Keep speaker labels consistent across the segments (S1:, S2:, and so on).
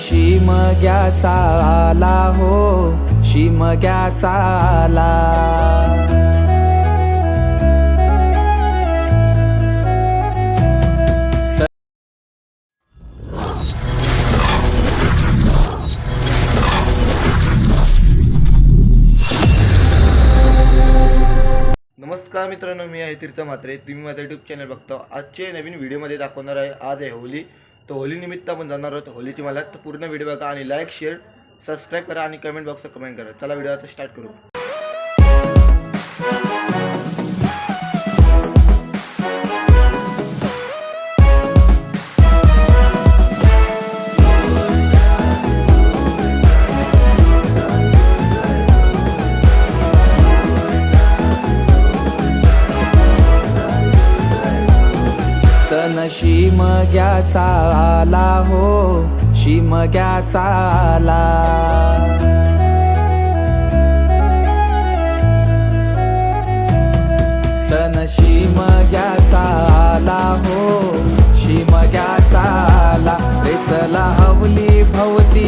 S1: शिमग्याचा आला हो शिमग्याचा आला.
S2: नमस्कार मित्रांनो मी आहे तीर्थ मात्रे तुम्ही माझा यूट्यूब चॅनल बघता आजचे नवीन व्हिडिओमध्ये दाखवणार आहे. आज आहे होली. तर होलीनिमित्त आपण जाणार आहोत होलीची मला तर पूर्ण व्हिडिओ बघा आणि लाईक शेअर सबस्क्राईब करा आणि कमेंट बॉक्सला कमेंट करा. चला व्हिडिओ आता स्टार्ट करू.
S1: शिमग्याचा आला हो शिमग्याचा आला. सन शिमग्याचा आला हो शिमग्याचा आला. रे चला अवली भवती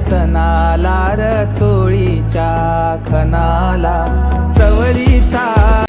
S1: सणाला र चोळीच्या खनाला
S3: चवळीचा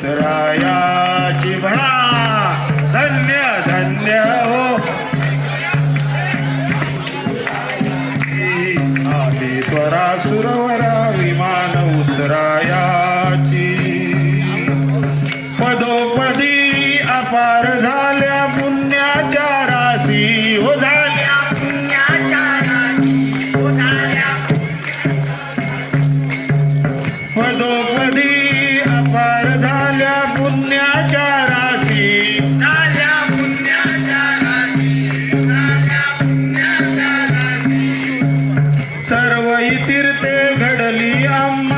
S3: Saraya வைத்திருத்தே கடலி
S4: அம்மா.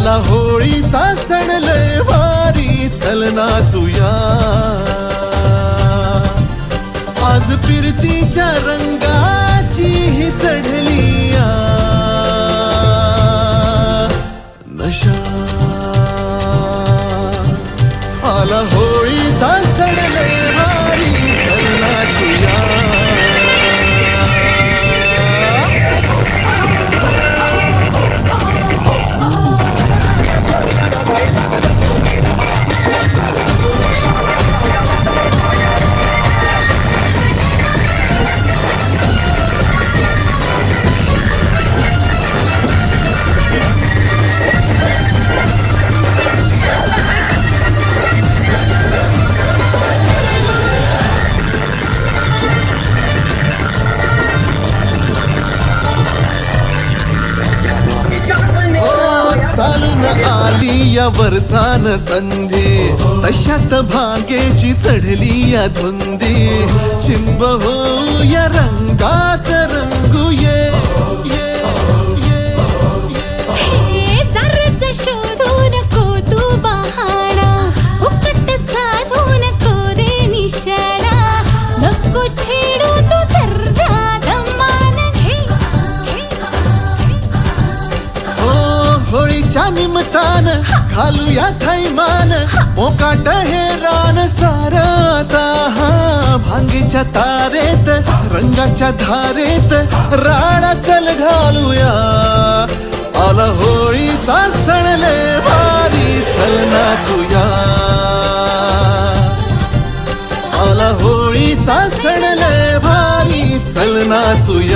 S4: आला होळीचा सण लय भारी चल नाचूया आज फिरतीच्या रंगाची ही चढली वरसान संधी. तशात भागेची चढली या धुंदी. चिंब हो या रंगात रंग निमतान घालूया थैमान मोकाट हे रान सारता हा भांगीच्या तारेत रंगाच्या धारेत राणा चल घालूया. आला होळीचा सणले भारी चल नाचूया. आला होळीचा सणले भारी चल नाचूया.